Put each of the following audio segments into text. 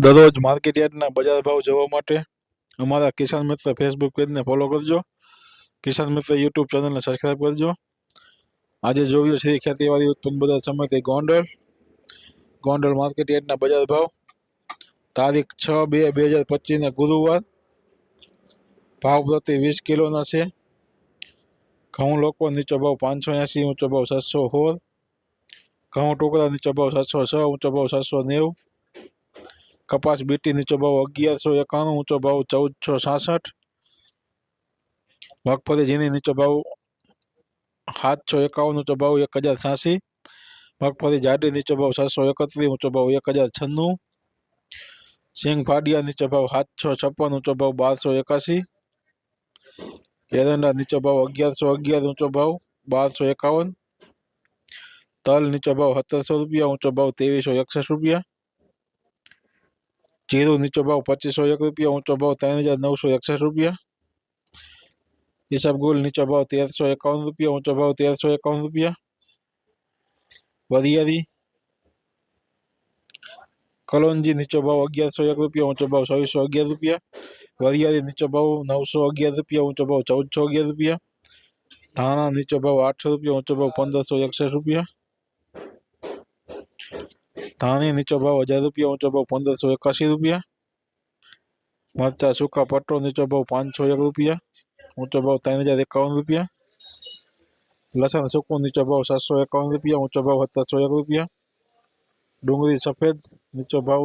દરરોજ માર્કેટ યાર્ડના બજાર ભાવ જોવા માટે અમારા કિસાન મિત્ર ફેસબુક પેજને ફોલો કરજો કિસાન મિત્ર યુટ્યુબ ચેનલને સબસ્ક્રાઈબ કરજો આજે જોયું શ્રી ખેતીવાડી ઉત્પન્ન બજાર સમિતિ ગોંડલ ગોંડલ માર્કેટ યાર્ડના બજાર ભાવ તારીખ છ બે બે હજાર પચીસને ગુરુવાર ભાવ પ્રતિ વીસ કિલોના છે ઘઉં લોકો નીચો ભાવ પાંચસો એંસી ઊંચો ભાવ સાતસો સોળ ઘઉં ટુકડા નીચો ભાવ સાતસો છ ઊંચો ભાવ સાતસો નેવું કપાસ બીટી નીચો ભાવ અગિયારસો એકાણું ઊંચો ભાવ ચૌદસો છાસઠ મગફળી ઝીણી નીચો ભાવ સાતસો એકાવન ઊંચો ભાવ એક હજાર છ્યાસી મગફળી જાડી નીચો ભાવ સાતસો એકત્રીસ ઊંચો ભાવ એક હજાર છન્નું સિંગ ફાડિયા નીચો ભાવ સાતસો છપ્પન ઊંચો ભાવ બારસો એકાસી એરંડા નીચો ભાવ અગિયારસો અગિયાર ઊંચો ભાવ બારસો એકાવન તલ નીચો ભાવ સત્તરસો રૂપિયા ઊંચો ભાવ ત્રેવીસો એકસઠ રૂપિયા જીરું નીચો ભાવ પચીસો એક રૂપિયા ઊંચો ભાવ ત્રણ હજાર નવસો એકસઠ રૂપિયા ઈસબગુલ નીચો ભાવ તેરસો એકાવન રૂપિયા ઊંચો ભાવ તેરસો એકાવન રૂપિયા વરિયાળી કલોંજી નીચો ભાવ અગિયારસો એક રૂપિયા ઊંચો ભાવ છવ્વીસો અગિયાર રૂપિયા વરિયાળી નીચો ભાવ નવસો અગિયાર રૂપિયા ઊંચો ભાવ ચૌદસો અગિયાર રૂપિયા ધાણા નીચો ભાવ આઠસો રૂપિયા ઊંચો ભાવ પંદરસો એકસઠ રૂપિયા ધાણી નીચો ભાવ હજાર રૂપિયા ઊંચો ભાવ પંદરસો એકાસી રૂપિયા મરચા સૂકા પટ્ટો નીચો ભાવ પાંચસો એક રૂપિયા ઊંચો ભાવ ત્રણ હજાર એકાવન રૂપિયા લસણ સૂકું નીચો ભાવ સાતસો એકાવન રૂપિયા ઊંચો ભાવ સત્તરસો એક રૂપિયા ડુંગળી સફેદ નીચો ભાવ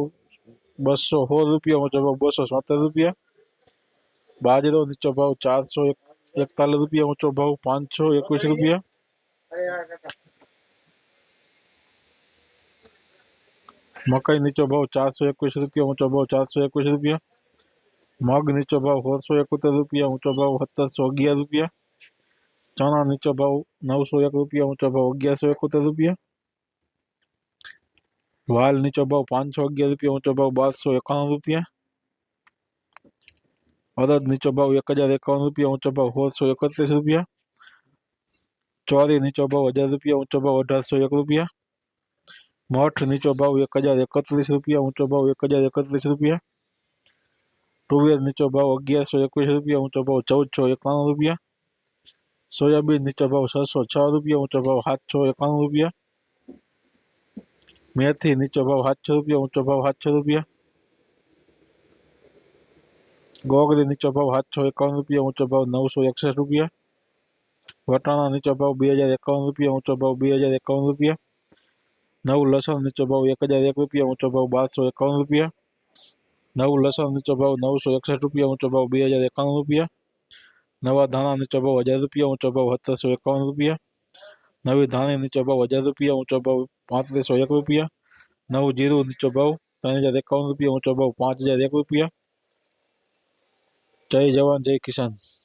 બસો સોળ રૂપિયા ઊંચો ભાવ બસો સોતેર રૂપિયા બાજરો નીચો ભાવ ચારસો એક એકતાલીસ રૂપિયા ઊંચો ભાવ પાંચસો એકવીસ રૂપિયા મકાઈ નીચો ભાવ ચારસો એકવીસ રૂપિયા ઊંચો ભાવ ચારસો એકવીસ રૂપિયા મગ નીચો ભાવ સોળસો એકોતેર રૂપિયા ઊંચો ભાવ સત્તરસો અગિયાર રૂપિયા ચણા નીચો ભાવ નવસો એક રૂપિયા ઊંચો ભાવ અગિયારસો એકોતેર રૂપિયા વાલ નીચો ભાવ પાંચસો અગિયાર રૂપિયા ઊંચો ભાવ બારસો એકાણું રૂપિયા અડદ નીચો ભાવ એક હજાર એકાવન રૂપિયા ઊંચો ભાવ સોળસો એકત્રીસ રૂપિયા ચોરી નીચો ભાવ હજાર રૂપિયા ઊંચો ભાવ અઢારસો એક રૂપિયા મઠ નીચો ભાવ એક હજાર એકત્રીસ રૂપિયા ઊંચો ભાવ એક હજાર એકત્રીસ રૂપિયા તુવેર નીચો ભાવ અગિયારસો એકવીસ રૂપિયા ઊંચો ભાવ ચૌદસો એકાણું રૂપિયા સોયાબીન નીચો ભાવ છસો છ રૂપિયા ઊંચો ભાવ સાતસો એકાણું રૂપિયા મેથી નીચો ભાવ સાતસો રૂપિયા ઊંચો ભાવ સાતસો રૂપિયા ગોગરી નીચો ભાવ સાતસો એકાવન રૂપિયા ઊંચો ભાવ નવસો એકસઠ રૂપિયા વટાણા નીચો ભાવ બે હજાર એકાવન રૂપિયા ઊંચો ભાવ બે હજાર એકાવન રૂપિયા નવું લસણ નીચો ભાવ એક હજાર એક રૂપિયા ઊંચો ભાવ બારસો એકાવન રૂપિયા નવું લસણ નીચો ભાવ નવસો એકસઠ રૂપિયા ઊંચો ભાવ બે હજાર એકાવન રૂપિયા નવા ધાણા નીચો ભાવ હજાર રૂપિયા ઊંચો ભાવ સત્તરસો એકાવન રૂપિયા નવી ધાણી નીચો ભાવ હજાર રૂપિયા ઊંચો ભાવ પાંત્રીસો એક રૂપિયા નવું જીરું નીચો ભાવ ત્રણ હજાર એકાવન રૂપિયા ઊંચો ભાવ પાંચ હજાર એક રૂપિયા જય જવાન જય કિસાન